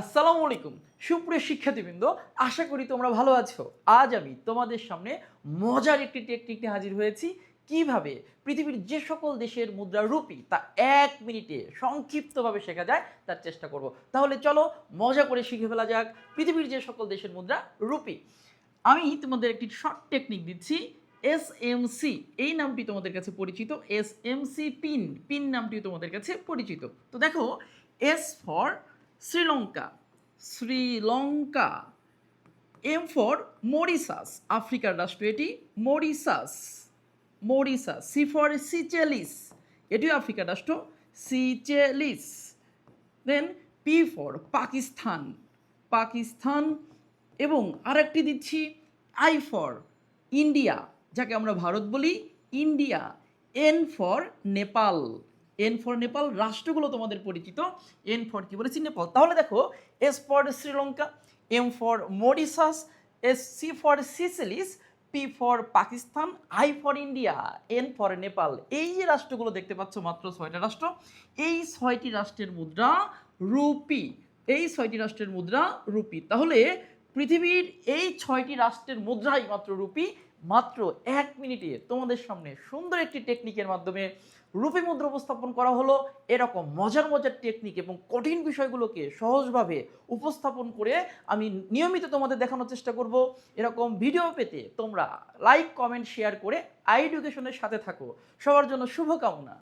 আসসালামু আলাইকুম। সুপ্রিয় শিক্ষার্থীবৃন্দ, আশা করি তোমরা ভালো আছো। আজ আমি তোমাদের সামনে মজার একটি টেকনিক নিয়ে হাজির হয়েছি। কীভাবে? পৃথিবীর যে সকল দেশের মুদ্রা রুপি তা এক মিনিটে সংক্ষিপ্তভাবে শেখা যায়, তার চেষ্টা করব। তাহলে চলো, মজা করে শিখে ফেলা যাক পৃথিবীর যে সকল দেশের মুদ্রা রুপি আমি তোমাদের একটি শর্ট টেকনিক দিচ্ছি এস এম সি এই নামটি তোমাদের কাছে পরিচিত S M C pin pin নামটি তোমাদের কাছে পরিচিত। তো দেখো S for Sri Lanka Sri Lanka M for Mauritius আফ্রিকার রাষ্ট্র এটি Mauritius Mauritius C for Seychelles এটিও আফ্রিকার রাষ্ট্র Seychelles then P for Pakistan Pakistan এবং আরেকটি দিচ্ছি আই ফর ইন্ডিয়া যাকে আমরা ভারত বলি India N for Nepal N for Nepal রাষ্ট্রগুলো তোমাদের পরিচিত। এন ফর কি বলেছি? নেপাল তাহলে দেখো S for Sri Lanka M for Mauritius S C for Seychelles P for Pakistan I for India N for Nepal এই যে রাষ্ট্রগুলো দেখতে পাচ্ছ মাত্র ছয়টা রাষ্ট্র, এই ছয়টি রাষ্ট্রের মুদ্রা রুপি। এই ছয়টি রাষ্ট্রের মুদ্রা রুপি। তাহলে পৃথিবীর এই ছয়টি রাষ্ট্রের মুদ্রাই মাত্র রুপি, মাত্র এক মিনিটে তোমাদের সামনে সুন্দর একটি টেকনিকের মাধ্যমে রুপি মুদ্রা উপস্থাপন করা হলো। এরকম মজার মজার টেকনিক এবং কঠিন বিষয়গুলোকে সহজভাবে উপস্থাপন করে আমি নিয়মিত তোমাদের দেখানোর চেষ্টা করব। এরকম ভিডিও পেতে তোমরা লাইক কমেন্ট শেয়ার করে আই এডুকেশনের সাথে থাকো। সবার জন্য শুভকামনা।